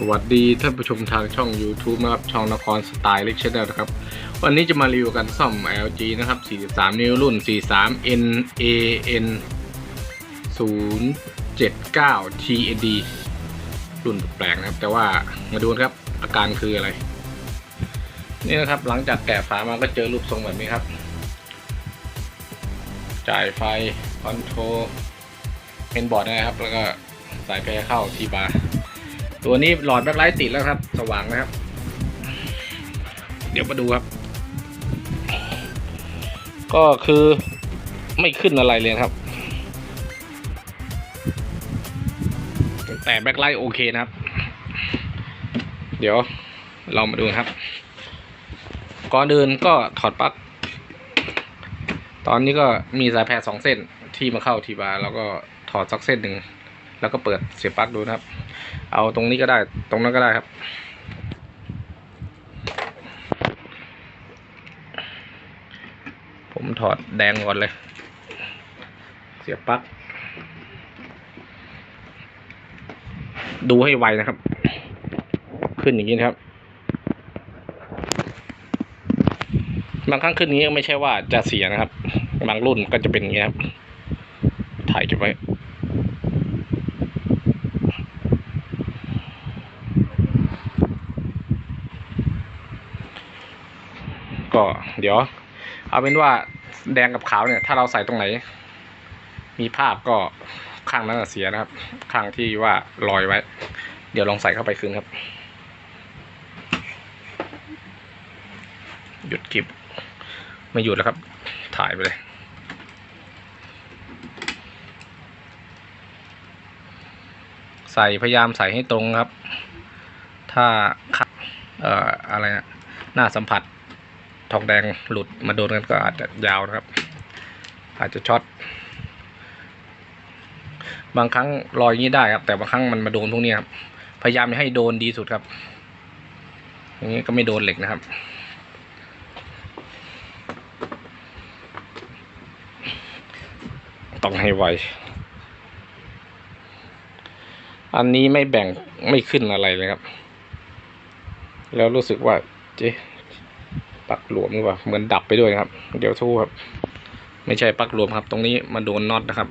สวัสดีท่านผู้ชมทางช่อง YouTube นะครับ ช่องนครสไตล์เล็กชแนลนะครับ วันนี้จะมารีวิวกันซ่อม LG นะครับ 43 นิ้วรุ่น 43 NAN 079 TND รุ่นแปลกนะครับ แต่ว่ามาดูนครับอาการคืออะไร นี่นะครับหลังจากแกะฝามาก็เจอรูปทรงแบบนี้ครับ จ่ายไฟคอนโทรลเป็นบอร์ดนะครับ แล้วก็สายแพรเข้าทีบาร์ ตัวนี้หลอดแบ็คไลท์ติดแล้วครับ สว่างนะครับ เดี๋ยวมาดูครับ ก็คือไม่ขึ้นอะไรเลยครับ แต่แบ็คไลท์โอเคนะครับ เดี๋ยวเรามาดูครับ ก่อนอื่นก็ถอดปลั๊กตอนนี้ก็มีสายแพรสองเส้นที่มาเข้าทีบาร์แล้วก็ถอดสักเส้นหนึ่ง แล้วก็เปิดเสียบปลั๊กดูนะครับ เอาตรงนี้ก็ได้ตรงนั้นก็ได้ครับ ผมถอดแดงก่อนเลย เสียบปลั๊กดูให้ไวนะครับ ขึ้นอย่างนี้นะครับบางครั้งขึ้นนี้ก็ไม่ใช่ว่าจะเสียนะครับ บางรุ่นก็จะเป็นอย่างนี้ครับ ถ่ายเก็บไว้ ก็เดี๋ยว เอาเป็นว่าแดงกับขาวเนี่ย ถ้าเราใส่ตรงไหน มีภาพก็ข้างนั้นเสียนะครับ ข้างที่ว่าลอยไว้ เดี๋ยวลองใส่เข้าไปคืนครับ หยุดคลิป ไม่หยุดแล้วครับ ถ่ายไปเลยใส่พยายามใส่ให้ตรงครับ ถ้าขาเอ่ออะไรนะหน้าสัมผัส ทองแดงหลุดมาโดนกันก็อาจจะยาวนะครับ อาจจะช็อตบางครั้งรอยอย่างนี้ได้ครับ แต่บางครั้งมันมาโดนพวกนี้ครับพยายามให้โดนดีสุดครับ อย่างนี้ก็ไม่โดนเหล็กนะครับต้องให้ไวอันนี้ไม่แบ่งไม่ขึ้นอะไรเลยครับ แล้วรู้สึกว่าเจ๊ ปลักหลวมหรือเปล่าเหมือนดับไปด้วยครับ เดี๋ยวทู่ครับ ไม่ใช่ปลักหลวมครับ ตรงนี้มาโดนน็อตนะครับ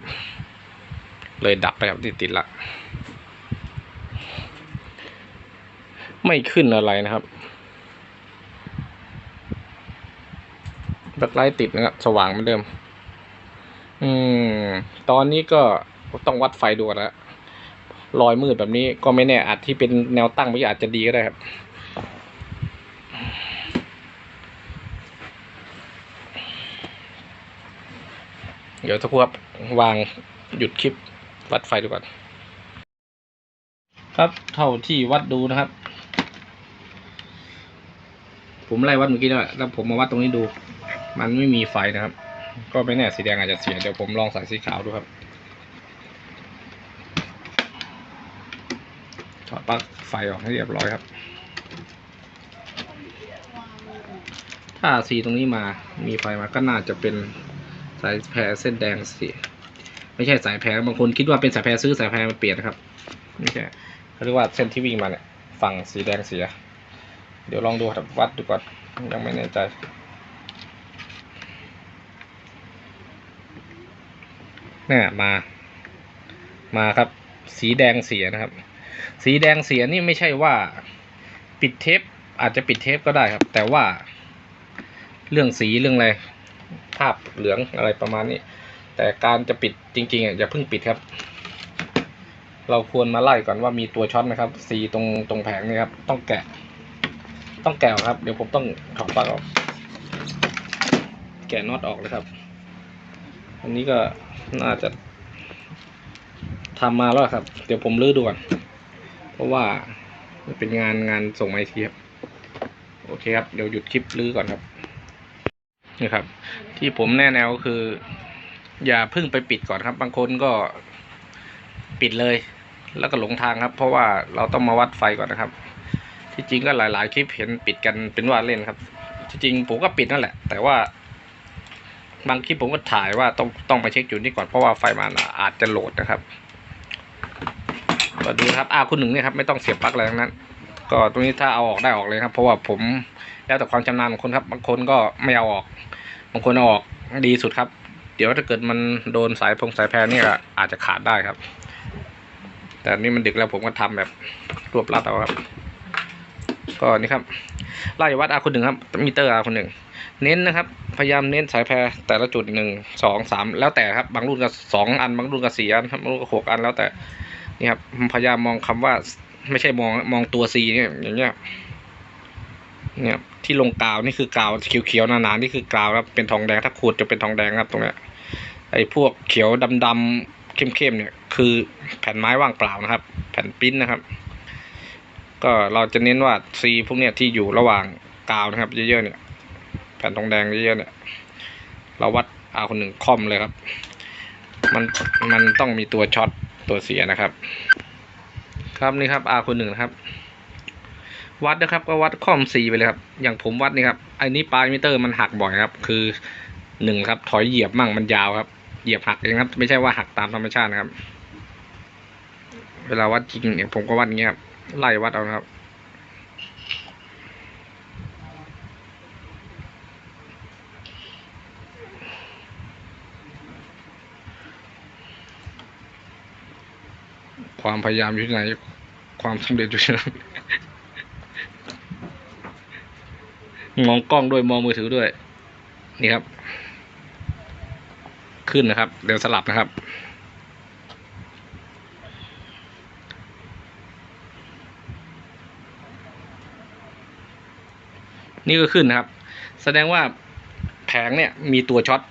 เลยดับไปครับที่ติดละไม่ขึ้นอะไรนะครับแบ็คไลท์ติดนะครับ สว่างเหมือนเดิม อืม ตอนนี้ก็ต้องวัดไฟดูก่อนแล้วรอยมืดแบบนี้ก็ไม่แน่อาจที่เป็นแนวตั้งไม่อาจจะดีก็ได้ครับ เดี๋ยวสักคนวางหยุดคลิปวัดไฟดูก่อน ครับเท่าที่วัดดูนะครับ ผมไล่วัดเมื่อกี้แล้วแล้วผมมาวัดตรงนี้ดู มันไม่มีไฟนะครับ ก็ไม่แน่สีแดงอาจจะเสีย เดี๋ยวผมลองใส่สีขาวดูครับถอดปลั๊กไฟออกให้เรียบร้อยครับ ถ้าสีตรงนี้มามีไฟมาก็น่าจะเป็นายแพรเส้นแดงเสียไม่ใช่สายแพรบางคนคิดว่าเป็นสายแพรซื้อสายแพรมาเปลี่ยนนะครับไม่ใช่เขาเรียกว่าเส้นที่วิ่งมาเนี่ยฝั่งสีแดงเสีย เดี๋ยวลองดูครับวัดดูก่อนยังไม่แน่ใจเนี่ยมา มาครับ สีแดงเสียนะครับ สีแดงเสียนี่ไม่ใช่ว่า ปิดเทปอาจจะปิดเทปก็ได้ครับ แต่ว่า เรื่องสีเรื่องอะไร ภาพเหลืองอะไรประมาณนี้ แต่การจะปิดจริงๆอะอย่าเพิ่งปิดครับ เราควรมาไล่ก่อนว่ามีตัวช็อตไหมครับสีตรงตรงแผงนี่ครับ ต้องแกะ ต้องแกะครับ เดี๋ยวผมต้องถอดปลั๊กออก แกะน็อตออกเลยครับ อันนี้ก็น่าจะทำมาแล้วครับ เดี๋ยวผมลื้อดูก่อนเพราะว่าเป็นงานงานส่งมาอีกทีครับ โอเคครับ เดี๋ยวหยุดคลิปลื้อก่อนครับ นี่ครับ ที่ผมแนะแนวก็คือ อย่าพิ่งไปปิดก่อนครับ บางคนก็ปิดเลย แล้วก็หลงทางครับ เพราะว่าเราต้องมาวัดไฟก่อนนะครับ ที่จริงก็หลาย ๆ คลิปเห็นปิดกันเป็นว่าเล่นครับ ที่จริงผมก็ปิดนั่นแหละ แต่ว่า บางคลิปผมก็ถ่ายว่าต้องต้องไปเช็คจุดนี้ก่อนเพราะว่าไฟมันอาจจะโหลดนะครับก็ดูครับอาคุณหนึ่งเนี่ยครับไม่ต้องเสียบปลั๊กอะไรทั้งนั้น ก็ตรงนี้ถ้าเอาออกได้ออกเลยครับ เพราะว่าผมแล้วแต่ความชำนาญของคนครับบางคนก็ไม่เอาออกบางคนเอาออกดีสุดครับ เดี๋ยวถ้าเกิดมันโดนสายพงสายแพรนี่ก็อาจจะขาดได้ครับ แต่นี่มันดึกแล้วผมก็ทำแบบรวบรัดเอาครับ ก็นี่ครับไล่วัดอาคุณหนึ่งครับมิเตอร์อาคุณหนึ่งเน้นนะครับ พยายามเน้นสายแพรแต่ละจุดหนึ่งสองสามแล้วแต่ครับ บางรุ่นก็สองอัน บางรุ่นก็สี่อันบบางรุ่นก็หกอันแล้วแต่นี่ครับพยายามมองคำว่า ไม่ใช่มองมองตัว C เนี่ยอย่างเงี้ย เนี่ยที่ลงกาวนี่คือกาวเขียวๆหนาๆนี่คือกาวครับเป็นทองแดงถ้าขูดจะเป็นทองแดงครับตรงเนี้ยไอ้พวกเขียวดำๆเข้มๆเนี่ย คือแผ่นไม้ว่างเปล่านะครับ แผ่นปิ้นนะครับ ก็เราจะเน้นว่า C พวกเนี้ยที่อยู่ระหว่างกาวนะครับเยอะๆเนี่ย แผ่นทองแดงเยอะๆเนี่ย เราวัดเอาคนหนึ่งคอมเลยครับ มันมันต้องมีตัวช็อตตัวเสียนะครับ ครับนี่ครับ R คนหนึ่งนะครับ วัดนะครับก็วัดข้อมสีไปเลยครับ อย่างผมวัดนี่ครับไอ้นี้ปลายมิเตอร์มันหักบ่อยครับ คือหนึ่งครับ ถอยเหยียบมั่งมันยาวครับ เหยียบหักเองครับ ไม่ใช่ว่าหักตามธรรมชาตินะครับ เวลาวัดจริงเนี่ยผมก็วัดเงี้ยครับไล่วัดเอาครับ ความพยายามอยู่ที่ไหน ความสำเร็จอยู่ที่นั่นมองกล้องด้วยมองมือถือด้วย นี่ครับ ขึ้นนะครับ เดี๋ยวสลับนะครับ นี่ก็ขึ้นนะครับ แสดงว่าแผงเนี่ยมีตัวช็อต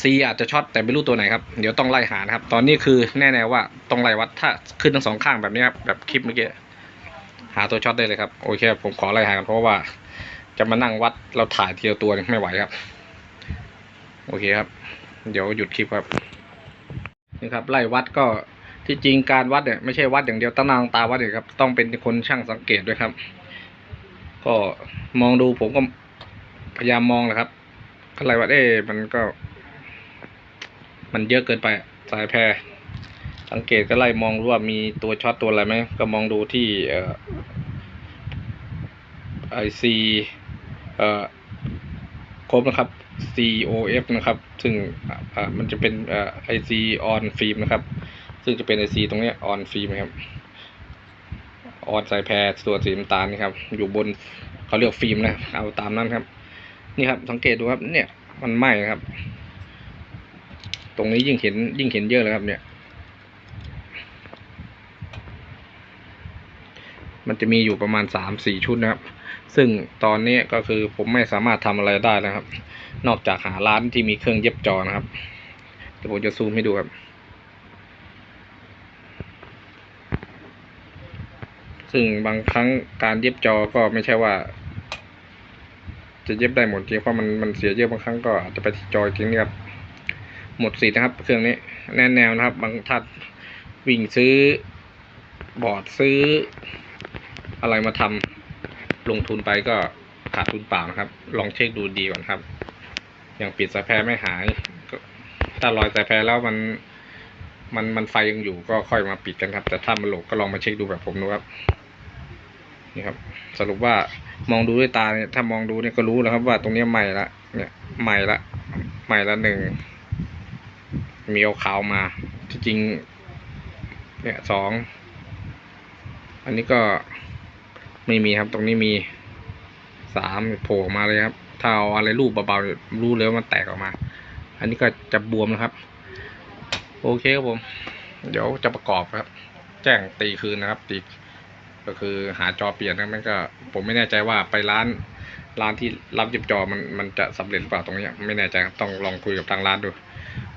C อาจจะช็อตแต่ไม่รู้ตัวไหนครับ เดี๋ยวต้องไล่หานะครับ ตอนนี้คือแน่ๆว่าต้องไล่วัดถ้าขึ้นทั้งสองข้างแบบนี้ครับแบบคลิปเมื่อกี้หาตัวช็อตได้เลยครับโอเคผมขอไล่หากันเพราะว่า จะมานั่งวัดเราถ่ายทีละตัวไม่ไหวครับ โอเคครับ เดี๋ยวหยุดคลิปครับนี่ครับไล่วัดก็ที่จริงการวัดเนี่ยไม่ใช่วัดอย่างเดียวตั้งนางตาวัดเลยครับต้องเป็นคนช่างสังเกตด้วยครับ ก็มองดูผมก็พยายามมองแหละครับก็ไล่วัดเอ๊มันก็ มันเยอะเกินไปสายแพรสังเกตก็ไล่มองดูว่ามีตัวช็อตตัวอะไรไหมก็มองดูที่ไอซีเอ่อครบนะครับ COF นะครับ ซึ่งมันจะเป็นเอ่อ IC on film นะครับ ซึ่งจะเป็น IC ตรงนี้ย on film นะครับ on สายแพรตัวสีน้ำตาลนี่ครับ อยู่บนเขาเรียกฟิล์มนะเอาตามนั้นครับ นี่ครับสังเกตดูครับเนี่ยมันไหม้ครับ ตรงนี้ยิ่งเห็นยิ่งเห็นเยอะเลยครับ เนี่ย มันจะมีอยู่ประมาณสามสี่ชุดนะครับ ซึ่งตอนนี้ก็คือผมไม่สามารถทำอะไรได้นะครับ นอกจากหาร้านที่มีเครื่องเย็บจอนะครับเดี๋ยวผมจะซูมให้ดูครับ ซึ่งบางครั้งการเย็บจอก็ไม่ใช่ว่า จะเย็บได้หมดจริงเพราะมันมันเสียเยอะบางครั้งก็อาจจะไปจอยจริงนี่ครับ หมดสิทธิ์นะครับ เครื่องนี้แน่นแนวนะครับ บางท่านวิ่งซื้อบอร์ดซื้อ อะไรมาทำลงทุนไปก็ขาดทุนเปล่านะครับ ลองเช็คดูดีก่อนครับ อย่างปิดสายแพรไม่หายก็ถ้ารอยสายแพรแล้วมันมันมันไฟยังอยู่ก็ค่อยมาปิดกันครับ แต่ถ้ามันหลกก็ลองมาเช็คดูแบบผมดูครับนี่ครับ สรุปว่ามองดูด้วยตาเนี่ยถ้ามองดูเนี่ยก็รู้แล้วครับว่าตรงนี้ใหม่ละเนี่ยใหม่ละใหม่ละหนึ่ง มีเอาขาวมา ที่จริง เนี่ยสอง อันนี้ก็ไม่มีครับ ตรงนี้มีสามโผล่มาเลยครับ ถ้าเอาอะไรรูปเบาๆรู้เลยว่ามันแตกออกมา อันนี้ก็จะบวมนะครับ โอเคครับผม เดี๋ยวจะประกอบครับ แจ้งตีคืนนะครับ ตีก็คือหาจอเปลี่ยนนะมันก็ ผมไม่แน่ใจว่าไปร้านร้านที่รับเย็บจอมันมันจะสำเร็จหรือเปล่าตรงนี้ไม่แน่ใจครับต้องลองคุยกับทางร้านดู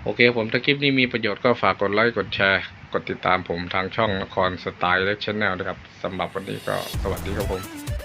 อเคผมถ้าคลิปนี้มีประโยชน์ก็ฝากกดไลค์กดแชร์ กดติดตามผมทางช่องนครสไตล์และชแนลนะครับสำหรับวันนี้ก็สวัสดีครับผม